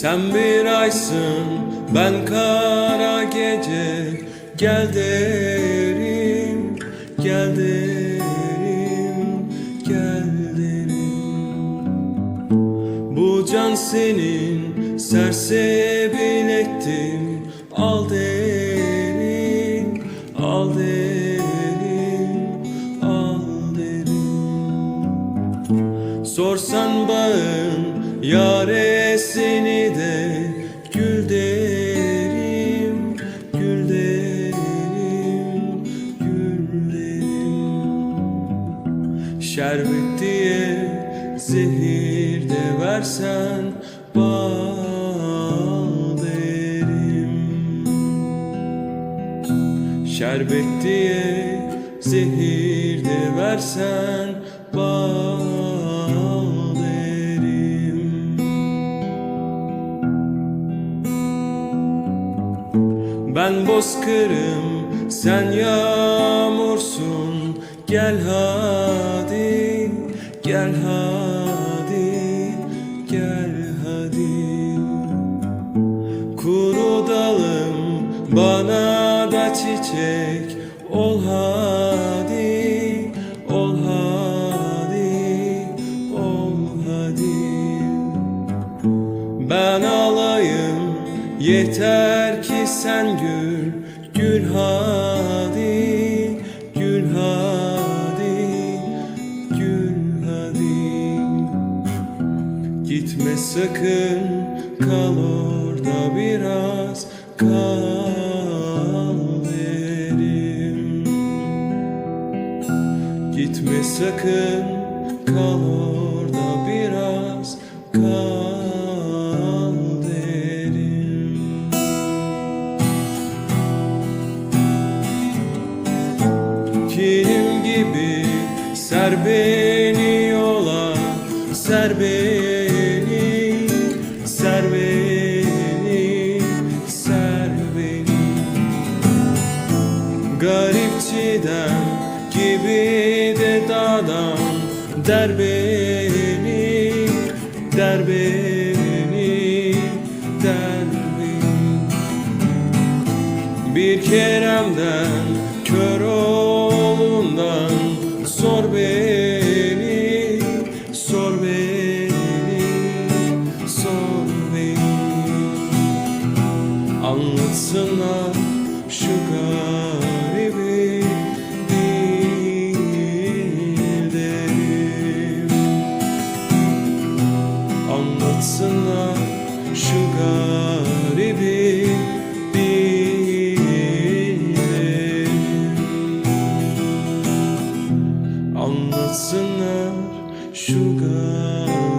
Sen bir aysın ben kara gece. Gel derim gel derim gel derim. Bu can senin sersebil ettim. Al derim al derim Sorsan bağın yaresini de Gül derim, gül derim, gül derim. Şerbet diye zehir de versen Bal derim. Şerbet diye zehir de versen Ben bozkırım sen yağmursun. Gel hadi gel hadi gel hadi. Kuru dalım bana da çiçek. Ol hadi ol hadi ol hadi. Ben yeter ki sen gül gül hadi gül hadi gül hadi. Gitme sakın kal orada biraz kal derim. Gitme sakın kal orada Kilim gibi ser beni yola Ser beni, ser beni, ser beni. Garipçiden gibi de dadan Der beni, der beni, der beni. Bir keremden Anlatsınlar şu garibi bir derim şu garibi bilelim Anlatsınlar şu garibi